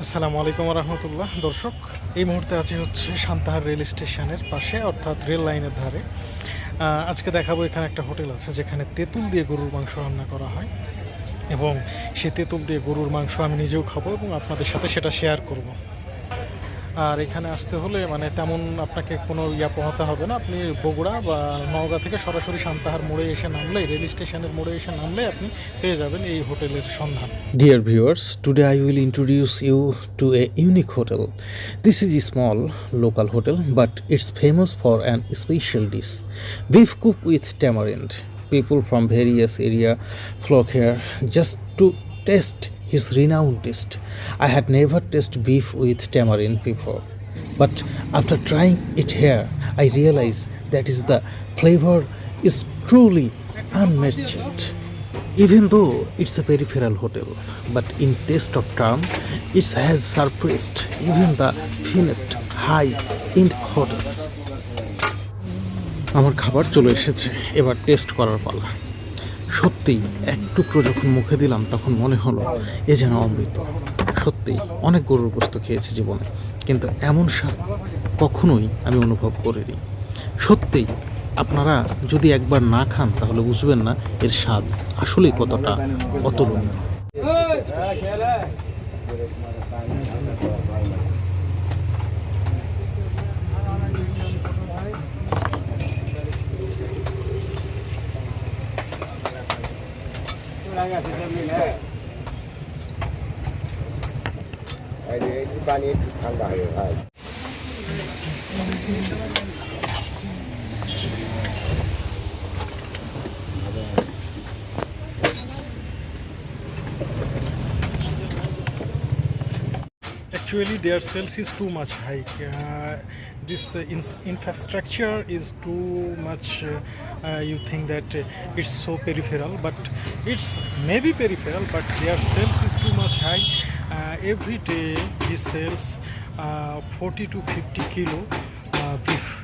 আসসালামু আলাইকুম রহমতুল্লাহ। দর্শক, এই মুহূর্তে আছি হচ্ছে সান্তাহার রেল স্টেশনের পাশে, অর্থাৎ রেল লাইনের ধারে। আজকে দেখাবো এখানে একটা হোটেল আছে যেখানে তেঁতুল দিয়ে গরুর মাংস রান্না করা হয়। এবং সে তেঁতুল দিয়ে গরুর মাংস আমি নিজেও খাব এবং আপনাদের সাথে সেটা শেয়ার করব। আর এখানে আসতে হলে মানে তেমন আপনাকে কোনো ইয়া পোহাতে হবে না। আপনি বগুড়া বা নওগাঁ থেকে সরাসরি সান্তাহার মোড়ে এসে নামলে রেল স্টেশনের মোড়ে এসে নামলে আপনি পেয়ে যাবেন এই হোটেলের সন্ধান। Dear viewers today I will introduce you to a unique hotel this is small local hotel but it's famous for an special dish beef cook with tamarind people from various area flock here just to taste his renowned taste. I had never tasted beef with tamarind before, but after trying it here, I realized that is the flavor is truly unmatched. Even though it's a peripheral hotel, but in taste of term, it has surpassed even the finest high-end hotels. আমার খাবার চলে এসেছে এবার test করার পালা সত্যিই এক টুকরো যখন মুখে দিলাম, তখন মনে হলো এ যেন অমৃত। সত্যিই অনেক গরুর গোস্ত খেয়েছি জীবনে, কিন্তু এমন স্বাদ কখনোই আমি অনুভব করিনি। সত্যিই আপনারা যদি একবার না খান, তাহলে বুঝবেন না এর স্বাদ আসলেই কতটা অতুলনীয় এই যে এই পানি একটু ঠান্ডা হয়ে ভাই actually their sales is too much high uh, this uh, in- infrastructure is too much uh, uh, you think that uh, it's so peripheral but it's maybe peripheral but their sales is too much high uh, every day he sells uh, 40 to 50 kilo uh, beef